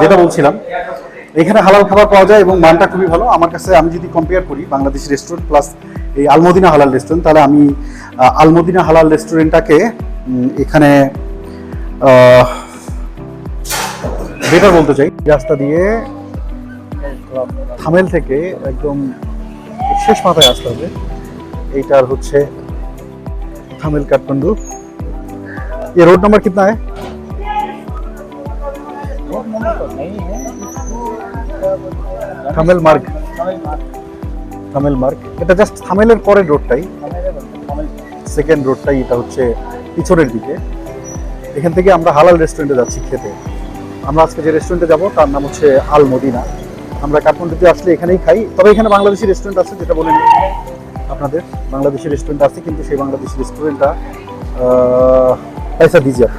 যেটা বলছিলাম এখানে হালাল খাবার পাওয়া যায় এবং মানটা খুবই ভালো আমার কাছে আমি যদি কম্পেয়ার করি বাংলাদেশি রেস্টুরেন্ট প্লাস এই আলমদিনা হালাল রেস্টুরেন্ট তাহলে আমি আহ, আলমদিনা হালাল রেস্টুরেন্টটাকে উম, এখানে বেটার বলতে চাই রাস্তা দিয়ে থামেল থেকে একদম শেষ মাথায় আসতে হবে এইটার হচ্ছে থামেল কাঠমান্ডু ये रोड नंबर कितना है থামেল মার্গ। থামেল মার্গ। এটা জাস্ট থামেলের পরের রোডটাই সেকেন্ড রোডটাই এটা হচ্ছে পিছনের দিকে। এখান থেকে আমরা হালাল রেস্টুরেন্টে যাচ্ছি খেতে। আমরা আজকে যে রেস্টুরেন্টে যাব, তার নাম হচ্ছে আল মদিনা। আমরা কাঠমান্ডুতে আসলে এখানেই খাই। তবে এখানে বাংলাদেশি রেস্টুরেন্ট আছে, যেটা বলেন আপনাদের। বাংলাদেশি রেস্টুরেন্ট আছে, কিন্তু সেই বাংলাদেশি রেস্টুরেন্টটা পয়সা দিজিয়া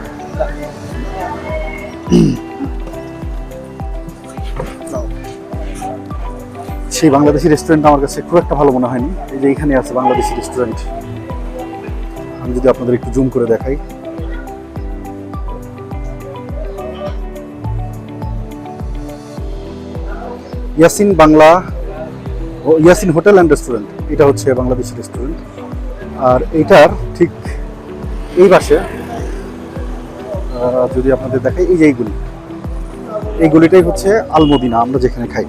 সেই বাংলাদেশি রেস্টুরেন্ট আমার কাছে খুব একটা ভালো মনে হয়নি। এই যে এখানে আছে বাংলাদেশি রেস্টুরেন্ট আমি যদি আপনাদের একটু জুম করে দেখাই। Yasin Bangla Yasin hotel and restaurant এটা হচ্ছে বাংলাদেশি রেস্টুরেন্ট আর এইটার ঠিক এই পাশে যদি আপনাদের দেখাই, এই যে এইগুলি। এই গলিটাই হচ্ছে আলমদিনা আমরা যেখানে খাই।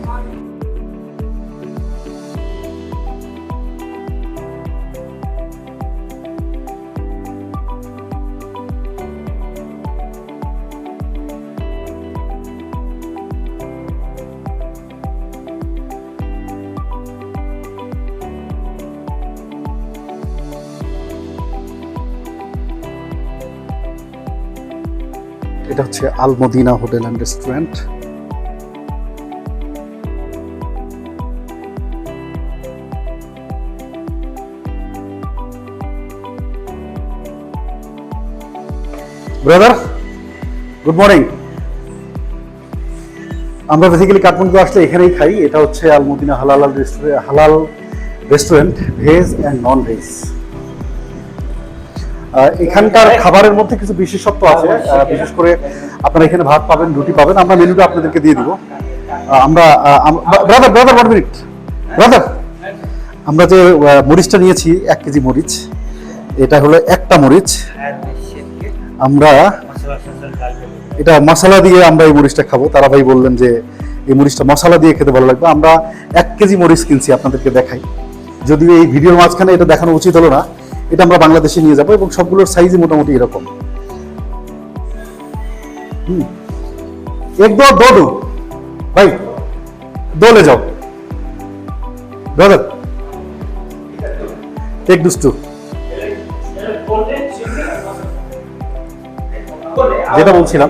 এটা হচ্ছে Al Madina hotel and restaurant. Brother good morning আমরা বেসিক্যালি কাঠমান্ডু আসলে এখানেই খাই। এটা হচ্ছে Al Madina halal restaurant halal restaurant veg and non veg এখানকার খাবারের মধ্যে কিছু বিশেষত্ব আছে। বিশেষ করে আপনারা এখানে ভাত পাবেন, রুটি পাবেন। আমরা মেনুটা আপনাদেরকে দিয়ে দিব। আমরা brother brother one minute brother আমরা যে মরিচটা নিয়েছি, এক কেজি মরিচ। এটা হলো একটা মরিচ। আমরা এটা মশলা দিয়ে আমরা এই মরিচটা খাব। তারা ভাই বললেন যে, এই মরিচটা মশলা দিয়ে খেতে ভালো লাগবে। আমরা এক কেজি মরিচ কিনছি, আপনাদেরকে দেখাই। যদিও এই ভিডিওর মাঝখানে এটা দেখানো উচিত হলো না এটা আমরা বাংলাদেশে নিয়ে যাব এবং সবগুলোর সাইজ মোটামুটি এরকম। এক দো দো ভাই দোলে যাও। ব্রাদার এক দুষ্টু। যেটা বলছিলাম,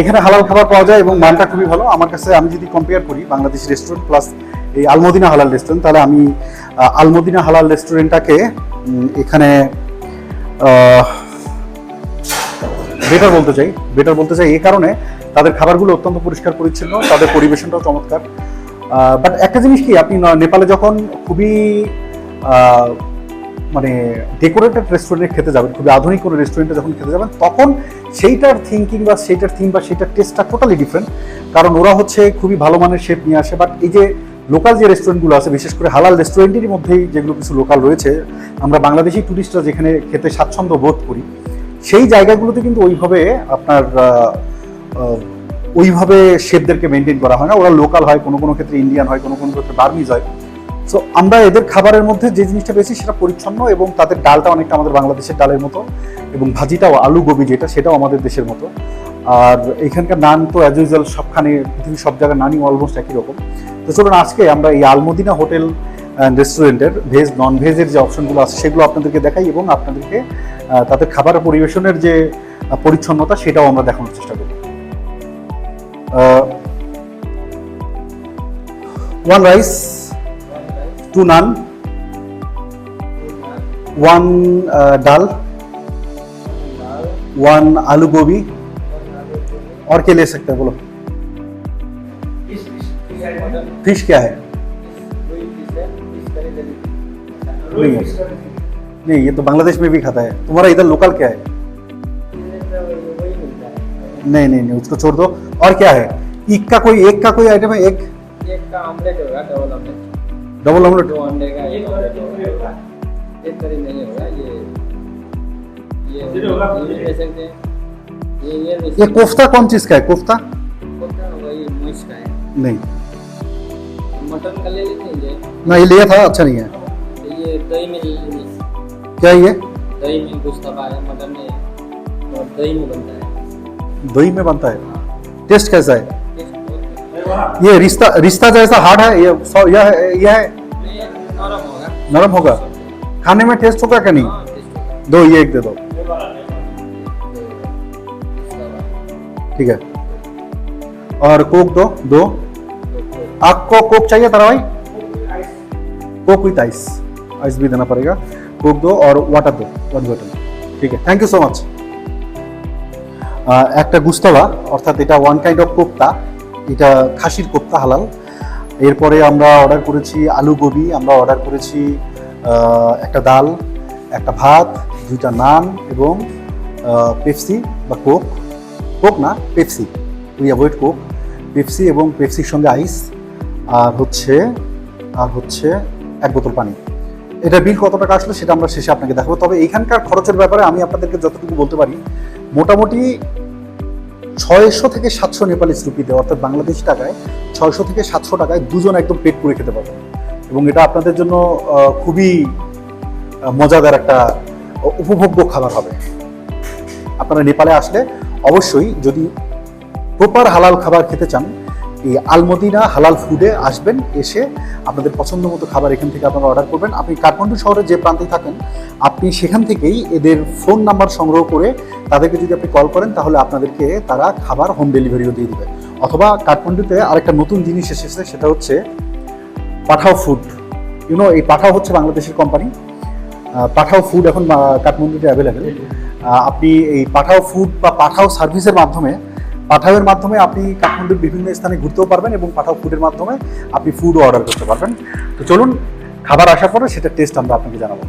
এখানে হালাল খাবার পাওয়া যায় এবং মানটা খুবই ভালো। আমার কাছে আমি যদি কম্পেয়ার করি, বাংলাদেশ রেস্টুরেন্ট প্লাস এই আলমদিনা হালাল রেস্টুরেন্ট তাহলে আমি আলমদিনা হালাল রেস্টুরেন্টটাকে এখানে বেটার বলতে চাই বেটার বলতে চাই এই কারণে তাদের খাবারগুলো অত্যন্ত পরিষ্কার পরিচ্ছন্ন, তাদের পরিবেশনটাও চমৎকার। বাট একটা জিনিস কি, আপনি নেপালে যখন খুবই মানে ডেকোরেটেড রেস্টুরেন্টে খেতে যাবেন, খুবই আধুনিক কোনো রেস্টুরেন্টে যখন খেতে যাবেন, তখন সেইটার থিঙ্কিং বা সেইটার থিম বা সেইটার টেস্টটা টোটালি ডিফারেন্ট কারণ ওরা হচ্ছে খুবই ভালো মানের শেপ নিয়ে আসে বাট এই যে লোকাল যে রেস্টুরেন্টগুলো আছে, বিশেষ করে হালাল রেস্টুরেন্টেরই মধ্যেই যেগুলো কিছু লোকাল রয়েছে, আমরা বাংলাদেশি ট্যুরিস্টরা যেখানে খেতে স্বাচ্ছন্দ্য বোধ করি, সেই জায়গাগুলোতে কিন্তু ওইভাবে আপনার ওইভাবে শেফদেরকে মেনটেন করা হয় না। ওরা লোকাল হয়, কোনো কোনো ক্ষেত্রে ইন্ডিয়ান হয়, কোনো কোনো ক্ষেত্রে বার্মিজ হয়। সো আমরা এদের খাবারের মধ্যে যে জিনিসটা পেয়েছি সেটা পরিচ্ছন্ন এবং তাদের ডালটা অনেকটা আমাদের বাংলাদেশের ডালের মতো এবং ভাজিটাও আলু গোবি যেটা, সেটাও আমাদের দেশের মতো। আর এখানকার নান তো অ্যাজ ইউজুয়াল সবখানে, পৃথিবীর সব জায়গার নানই অলমোস্ট একই রকম। তো চলুন আজকে আমরা এই আলমদিনা হোটেল রেস্টুরেন্টের ভেজ নন ভেজের যে অপশনগুলো আছে, সেগুলো আপনাদেরকে দেখাই এবং আপনাদেরকে তাদের খাবার পরিবেশনের যে পরিচ্ছন্নতা, সেটাও আমরা দেখানোর চেষ্টা করি one rice two naan one dal one aloo gobi और क्या ले सकते हैं बोलो। फ़िश क्या है नहीं है। नहीं ये तो बांग्लादेश में भी खाता है। तुम्हारा इधर लोकल क्या है? नहीं नहीं नहीं उसको छोड़ दो। और क्या है? एक का कोई एक का कोई आइटम है? एक? एक का ऑमलेट होगा डबल ऑमलेट डबल ऑमलेट दो अंडे का एक ऑमलेट होगा। एक करी नहीं होगा ये ये ले सकते हैं। ये ये। कोफ्ता कौन चीज़ का है? कोफ्ता? है। नहीं। मटन का ले लेते हैं ये। ना ये लिया था अच्छा नहीं है। ये दही में क्या ये? दही में है मटन में। और दही में बनता है। दही में बनता है। टेस्ट कैसा है? ये रिश्ता रिश्ता जैसा हार्ड है ये यह है यह है? नरम होगा। नरम होगा। खाने में टेस्ट होगा क्या नहीं? हाँ दो ये एक दे दो। ठीक है और कोक दो दो आपको कोक चाहिए तारा भाई कोक विथ आइस आइस भी देना पड़ेगा कोक दो और वाटर दो वन बटन ঠিক আছে থ্যাংক ইউ সো মাচ একটা গুস্তলা অর্থাৎ এটা ওয়ান কাইন্ড অফ কোপ্তা এটা খাসির কোপ্তা হালাল এরপরে আমরা অর্ডার করেছি আলু গোবি আমরা অর্ডার করেছি আহ, একটা ডাল একটা ভাত দুইটা নান এবং পেপসি বা কোক কোক না, Pepsi. We avoid Coke, Pepsi এবং পেপসির সঙ্গে আইস আর হচ্ছে আর হচ্ছে এক বোতল পানি। এটা বিল কত টাকা আসলো সেটা আমরা শেষে আপনাকে দেখাবো। তবে এইখানকার খরচের ব্যাপারে আমি আপনাদেরকে যতটুকু বলতে পারি, মোটামুটি ছয়শো থেকে সাতশো নেপালিস রুপিতে অর্থাৎ বাংলাদেশি টাকায় ছয়শো থেকে সাতশো টাকায় দুজন একদম পেট পুরে খেতে পারবেন। এবং এটা আপনাদের জন্য খুবই মজাদার একটা উপভোগ্য খাবার হবে। আপনারা নেপালে আসলে অবশ্যই যদি প্রপার হালাল খাবার খেতে চান, এই আলমদিনা হালাল ফুডে আসবেন, এসে আপনাদের পছন্দ মতো খাবার এখান থেকে আপনারা অর্ডার করবেন। আপনি কাঠমান্ডু শহরে যে প্রান্তে থাকেন, আপনি সেখান থেকেই এদের ফোন নাম্বার সংগ্রহ করে তাদেরকে যদি আপনি কল করেন, তাহলে আপনাদেরকে তারা খাবার হোম ডেলিভারিও দিয়ে দিবে। অথবা কাঠমান্ডুতে আরেকটা নতুন জিনিস এসেছে, সেটা হচ্ছে পাঠাও ফুড ইউনো এই পাঠাও হচ্ছে বাংলাদেশের কোম্পানি পাঠাও ফুড এখন কাঠমান্ডুতে অ্যাভেলেবেল আপনি এই পাঠাও ফুড বা পাঠাও সার্ভিসের মাধ্যমে, পাঠাওয়ের মাধ্যমে আপনি কাঠমান্ডুর বিভিন্ন স্থানে ঘুরতেও পারবেন এবং পাঠাও ফুডের মাধ্যমে আপনি ফুডও অর্ডার করতে পারবেন। তো চলুন, খাবার আসার পরে সেটা টেস্ট আমরা আপনাকে জানাব।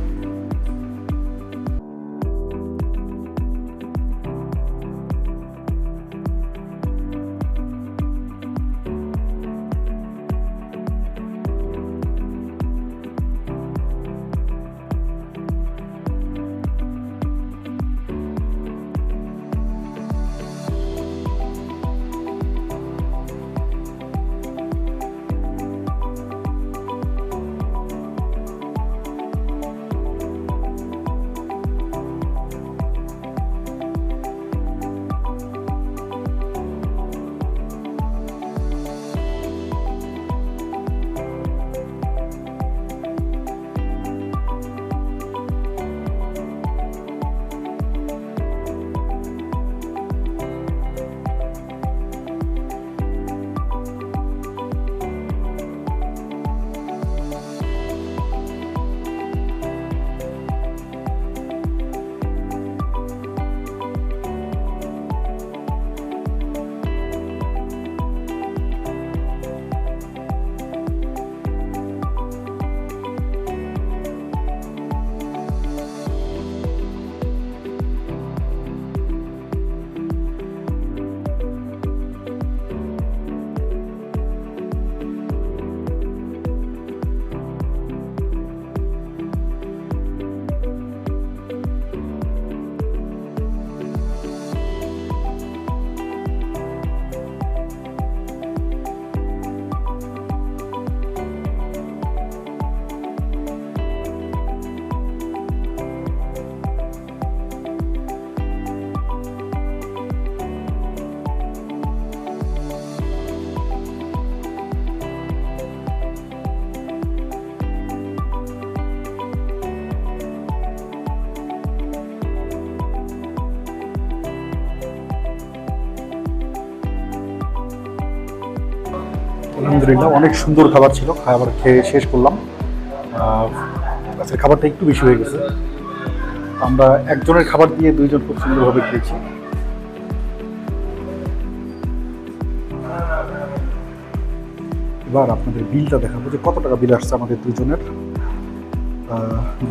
আলহামদুলিল্লাহ অনেক সুন্দর খাবার ছিল। খাবার খেয়ে শেষ করলাম। আজকের খাবারটা একটু বেশি হয়ে গেছে। আমরা একজনের খাবার দিয়ে দুইজন খুব সুন্দরভাবে খেয়েছি। এবার আপনাদের বিলটা দেখাবো যে কত টাকা বিল আসছে আমাদের দুজনের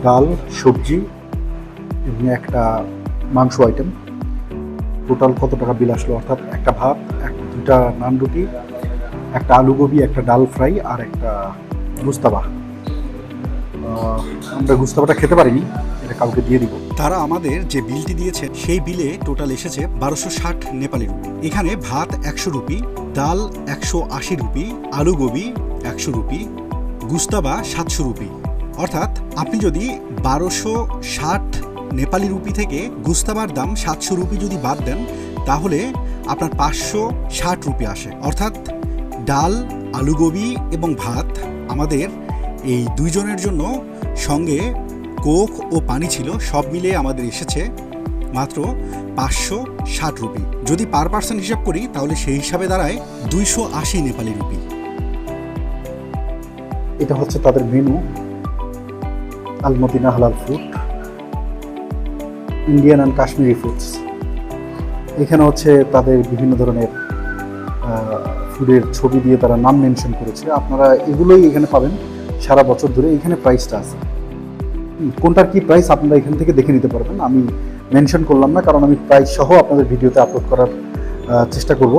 ডাল, সবজি এবং একটা মাংস আইটেম টোটাল কত টাকা বিল আসলো? অর্থাৎ একটা ভাত এক দুটা নান রুটি একটা আলু গোবি একটা ডাল ফ্রাই আর একটা গুস্তাবা আমরা গুস্তাবাটা খেতে পারিনি, এটা কাউকে দিয়ে দিব। তারা আমাদের যে বিলটি দিয়েছে সেই বিলে টোটাল এসেছে বারোশো ষাট নেপালি রুপি। এখানে ভাত একশো রুপি, ডাল একশো আশি রুপি আলু গোবি একশো রুপি, গুস্তাবা সাতশো রুপি। অর্থাৎ আপনি যদি বারোশো ষাট নেপালি রুপি থেকে গুস্তাবার দাম সাতশো রুপি যদি বাদ দেন, তাহলে আপনার পাঁচশো ষাট রুপি আসে। অর্থাৎ ডাল আলু গোবি এবং ভাত আমাদের এই দুইজনের জন্য সঙ্গে কোক ও পানি ছিল, সব মিলিয়ে আমাদের এসেছে মাত্র পাঁচশো ষাট রুপি। যদি পার পার্সন হিসাব করি, তাহলে সেই হিসাবে দাঁড়ায় দুইশো আশি নেপালি রুপি। এটা হচ্ছে তাদের menu. Al Madina halal food, Indian and Kashmiri foods. এখানে হচ্ছে তাদের বিভিন্ন ধরনের ফুডের ছবি দিয়ে তারা নাম মেনশন করেছে। আপনারা এগুলোই এখানে পাবেন। সারা বছর ধরে এখানে প্রাইসটা আছে। কোনটার কি প্রাইস আপনারা এখান থেকে দেখে নিতে পারবেন। আমি মেনশন করলাম না, কারণ আমি প্রাইস সহ আপনাদের ভিডিওতে আপলোড করার চেষ্টা করব।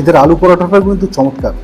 এদের আলু পরোটাটাও কিন্তু চমৎকার।